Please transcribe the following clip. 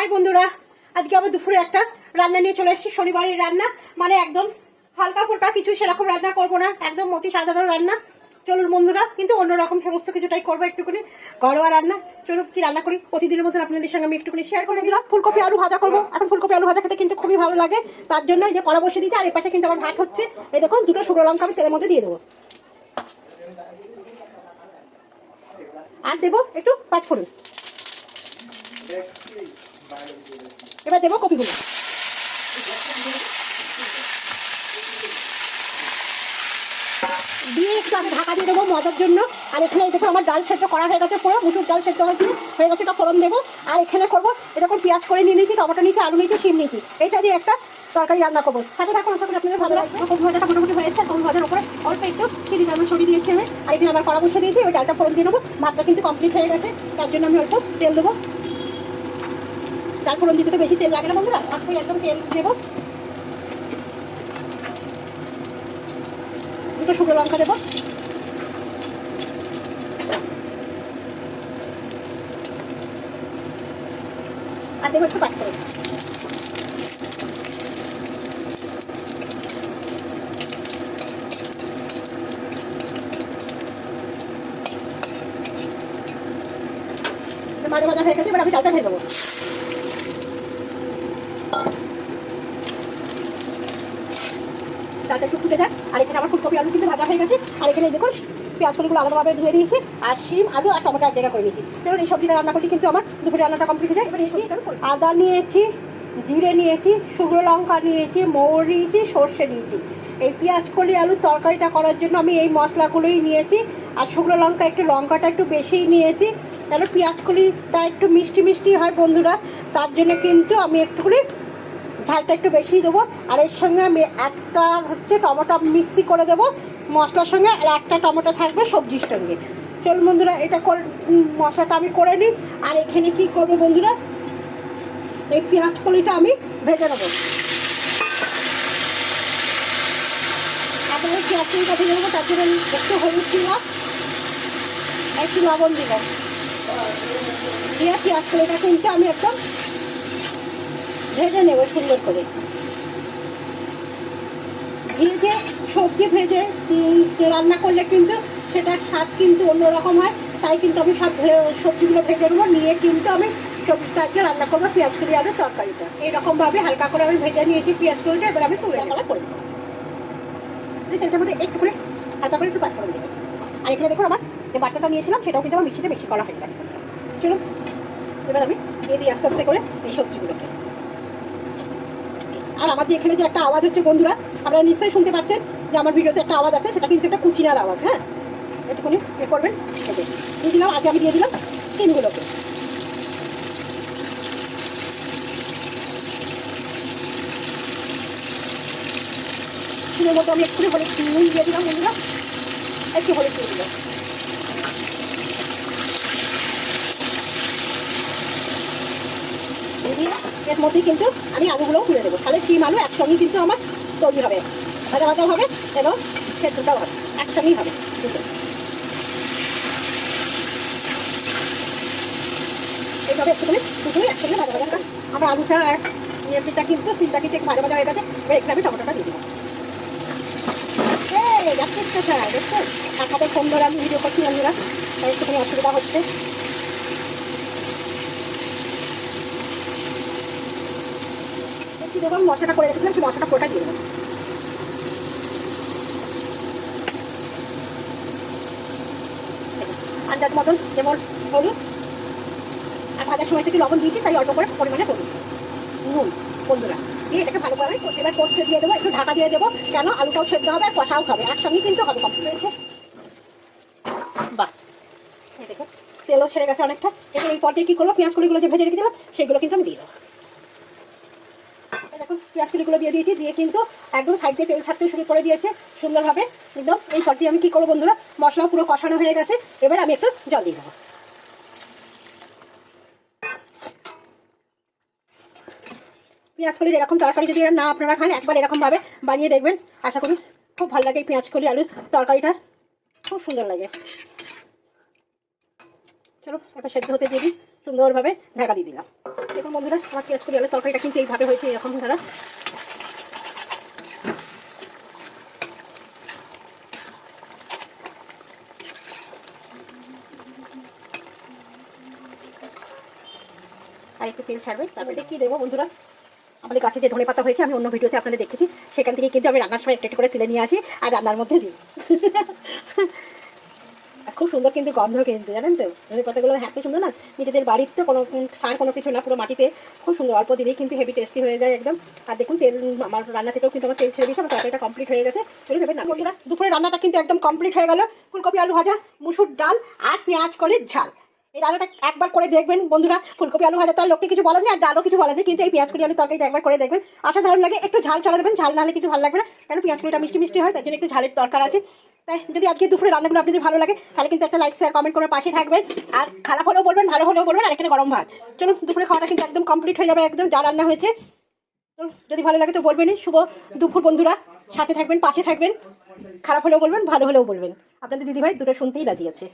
High বন্ধুরা, আজকে আবার দুপুরে একটা রান্না নিয়ে চলে এসেছি, শনিবারের রান্না। মানে একদম হালকা ফুলকা কিছু সেরকম রান্না করব না, একদম অতি সাধারণ রান্না। চলুন বন্ধুরা, কিন্তু অন্যরকম সমস্ত কিছুটাই করব একটুখানি ঘরোয়া রান্না। চলুন কি রান্না করি? প্রতিদিনের মতন আপনাদের সঙ্গে আমি একটুখানি শেয়ার করে দিলাম। ফুলকপি আলু ভাজা করব। এখন ফুলকপি আলু ভাজা খেতে কিন্তু খুবই ভালো লাগে। তার জন্য এই যে কড়া বসে দিয়েছি, আর এই পাশে কিন্তু আমার ভাত হচ্ছে। এই দেখুন, দুটো শুকনো লঙ্কা আমি তেলের মধ্যে দিয়ে দেবো। আর দেবো একটু পাঁচ ফোড়ন এবার দেবো কপিগুলো। দিয়ে একটু আমি ঢাকা দিয়ে দেবো মজার জন্য। আর এখানে এই দেখুন আমার ডাল সেদ্ধ করা হয়ে গেছে, পুরো মুসুর ডাল সেদ্ধ হয়েছে, হয়ে গেছে এটা ফোড়ন দেবো। আর এখানে করব এরকম পেঁয়াজ করে নিয়ে নিয়েছি, টমেটো নিয়েছি, আলু নিয়েছি, শিম নিয়েছি। এটা দিয়ে একটা তরকারি রান্না করব। সাথে থাকুন, আশা করি আপনাদের ভালো লাগবে। কপি ভাজাটা মোটামুটি হয়েছে কপি ভাজার উপরে অল্প একটু চিনি দানা ছড়িয়ে দিয়েছি আমি। আর এখানে আবার কড়া বসে দিয়েছি, ওই ডালটা ফোড়ন দিয়ে নেব। ভাতটা কিন্তু কমপ্লিট হয়ে গেছে, তার জন্য আমি অল্প তেল দেবো। ডাল ফোড়ন দিতে তো বেশি তেল লাগে না বন্ধুরা? অল্প একদম তেল দেবো। দুটো শুকনো লঙ্কা দেবো। আর দেবো একটু করে মাঝে মাঝে হয়ে গেছে, এবার আমি ডালটা ভেজে দেবো। ডালটা একটু ফুটে যাক। আর এখানে আমার ফুলকপি, আলু কিন্তু ভাজা হয়ে গেছে। আর এখানে দেখুন পেঁয়াজ কলিগুলো আলাদাভাবে ধুয়ে নিয়েছি। আর শিম, আলু আর টমেটো এক জায়গা করে নিয়েছি। কারণ এই সবজিটা রান্না করতে কিন্তু আমার দুপুরে রান্নাটা কমপ্লিট হয়ে যায়। এবার নিয়েছি আদা নিয়েছি, জিরে নিয়েছি, শুকনো লঙ্কা নিয়েছি মৌর নিয়েছি সর্ষে নিয়েছি। এই পেঁয়াজ কলি, আলু তরকারিটা করার জন্য আমি এই মশলাগুলোই নিয়েছি। আর শুকনো লঙ্কা একটু, লঙ্কাটা একটু বেশিই নিয়েছি। কেন, পেঁয়াজ কলিটা একটু মিষ্টি মিষ্টি হয় বন্ধুরা। তার জন্য কিন্তু আমি একটুখানি ঝালটা একটু বেশি দেবো, আর এর সঙ্গে আমি একটা হচ্ছে টমেটো মিক্সি করে দেবো মশলার সঙ্গে, আর একটা টমেটো থাকবে সবজির সঙ্গে। চল বন্ধুরা, এটা করে মশলাটা আমি করে নিই, আর এখানে কি করব বন্ধুরা? এই পেঁয়াজ কলিটা আমি ভেজে নেব। আপনাদের পেঁয়াজ কলিটা ভেজে নেব, তার জন্য একটু হলুদ দিলাম একটু লবণ দিলাম দিয়ে পেঁয়াজ কলিটা কিন্তু আমি একদম ভেজে নেব সুন্দর করে। ভেজে, সবজি ভেজে রান্না করলে কিন্তু সেটার স্বাদ কিন্তু অন্যরকম হয়। তাই কিন্তু আমি সব সবজিগুলো ভেজে নেব। নিয়ে কিন্তু আমি সবজিটা আজকে রান্না করব পেঁয়াজ করি আলুর তরকারিটা। এইরকমভাবে হালকা করে আমি ভেজে নিয়েছি পেঁয়াজ করিটা এবার আমি তুলে রান্না করে দেবো তেলটার মধ্যে একটু করে হালকা করে একটু বাদ করে আর এখানে দেখুন আমার যে বাটাটা নিয়েছিলাম, সেটাও কিন্তু আমার মিক্সিতে বেশি করা হয়ে গেছে। চলুন, এবার আমি দিয়ে দিই আস্তে আস্তে করে এই সবজিগুলোকে। আর আমাদের এখানে যে একটা আওয়াজ হচ্ছে, বন্ধুরা, আপনারা নিশ্চয়ই শুনতে পাচ্ছেন যে আমার ভিডিওতে একটা আওয়াজ আছে, সেটা কিন্তু একটা কুচিনার আওয়াজ হ্যাঁ? একটুখানি এ করবেন। দিয়ে দিলাম, আগে আমি দিয়ে দিলাম তিনগুলোকে। মতো আমি একটু হলুদ নুন দিয়ে দিলাম, বন্ধুরা। একটু হলুদ দিয়ে দিলাম। দিয়ে এর মধ্যেই কিন্তু আমি আলুগুলোও তুলে দেবো তাহলে শিম, আলু একসঙ্গেই কিন্তু আমার তৈরি হবে। ভাজা ভাজা হবে এবং সেদ্ধটাও হবে। একসঙ্গেই হবে। এইভাবে একটুখানি একসঙ্গে ভাজা ভাজা আমার আলুটা আর নিয়মটা কিন্তু তিনটা কিন্তু ভাজা ভাজা হয়ে গেছে। এবার এখানে আমি টমেটোটা দিয়ে দেবো এই দেখছ একটা দেখছ আর হাতে ফোন ধরে আমি ভিডিও করছি বন্ধুরা। তাই একটুখানি অসুবিধা হচ্ছে। যখন মশলাটা করে রেখেছিলাম, সেই মশলাটা পুরোটা দিয়ে দেবো। আন্দাজ মতন যেমন হলুদ, আর ভাজার সময় একটু লবণ দিয়েছি, তাই অল্প করে পরিমাণে হলুদ, নুন বন্ধুরা দিয়ে এটাকে ভালো করে এবার কষতে দিয়ে দেবো, একটু ঢাকা দিয়ে দেবো, কেন আলুটাও সেদ্ধ হবে আর কষাও খাবে একসঙ্গে কিন্তু হবে কমপ্লিট হয়েছে। বাহ! দেখো তেলও ছেড়ে গেছে অনেকটা। এবার এই পর্যায়ে কী করব? পেঁয়াজ কলিগুলো যে ভেজে রেখেছিলাম, সেগুলো কিন্তু আমি দিয়ে দেবো। পেঁয়াজ কলিগুলো দিয়ে দিয়েছি, দিয়ে কিন্তু একদম সাইড দিয়ে তেল ছাড়তে শুরু করে দিয়েছে সুন্দরভাবে। একদম এই পর্যায়ে আমি কী করব বন্ধুরা? মশলা পুরো কষানো হয়ে গেছে। এবার আমি একটু জল দিয়ে দেবো। পেঁয়াজ কলির এরকম তরকারি যদি না আপনারা খান, একবার এরকমভাবে বানিয়ে দেখবেন। আশা করি খুব ভালো লাগে এই পেঁয়াজ কলি আলুর তরকারিটা। খুব সুন্দর লাগে। চলো এবার সেদ্ধ হতে দিই। সুন্দরভাবে ঢাকা দিয়ে দিলাম। দেখুন বন্ধুরা আমার পেঁয়াজ করি আলুর তরকারিটা কিন্তু এইভাবে হয়েছে এরকম ধারা। আর একটু তেল ছাড়বে তারপরে কি দেবো বন্ধুরা। আমাদের গাছে যে ধনে পাতা হয়েছে আমি অন্য ভিডিওতে আপনাদের দেখেছি। সেখান থেকে কিন্তু আমি রান্নার সময় একটু একটু করে তুলে নিয়ে আসি আর রান্নার মধ্যে দিই। খুব সুন্দর কিন্তু গন্ধ কিন্তু জানেন তো? ধনে পাতাগুলো এত সুন্দর না? নিজেদের বাড়ির তো কোনো সার কোনো কিছু না, পুরো মাটিতে খুব সুন্দর, অল্প দিলেই কিন্তু হেভি টেস্টি হয়ে যায় একদম। আর দেখুন তেল, আমার রান্না থেকেও কিন্তু আমার তেল ছেড়ে দিয়েছে, আমার তরকারিটা কমপ্লিট হয়ে গেছে। এবার না বন্ধুরা, দুপুরে রান্নাটা কিন্তু একদম কমপ্লিট হয়ে গেল। ফুলকপি, আলু ভাজা, মুসুর ডাল আর পেঁয়াজ করে ঝাল। এই রান্নাটা একবার করে দেখবেন বন্ধুরা, ফুলকপি, আলু ভাজা তো লোককে কিছু বলেন আর ডালও কিছু বলেন কিন্তু এই পেঁয়াজ করি আলু তরকারিটা একবার করে দেখবেন। অসাধারণ লাগে, একটু ঝাল ছড়া দেবেন, ঝাল না হলে কিন্তু ভালো লাগবে না, কেন পেঁয়াজ করিটা মিষ্টি মিষ্টি হয়, তার জন্য একটু ঝালের দরকার আছে। তাই যদি আজকে দুপুরে রান্নাগুলো আপনি যদি ভালো লাগে, তাহলে কিন্তু একটা লাইক শেয়ার কমেন্ট করে পাশে থাকবেন। আর খারাপ হলেও বলবেন, ভালো হলেও বলবেন, আর এখানে গরম ভাত। চলুন, দুপুরে খাওয়াটা কিন্তু একদম কমপ্লিট হয়ে যাবে একদম, যা রান্না হয়েছে। তো যদি ভালো লাগে তো বলবেনই। শুভ দুপুর বন্ধুরা, সাথে থাকবেন, পাশে থাকবেন। খারাপ হলেও বলবেন, ভালো হলেও বলবেন। আপনাদের দিদিভাই দুটো শুনতেই রাজি আছে।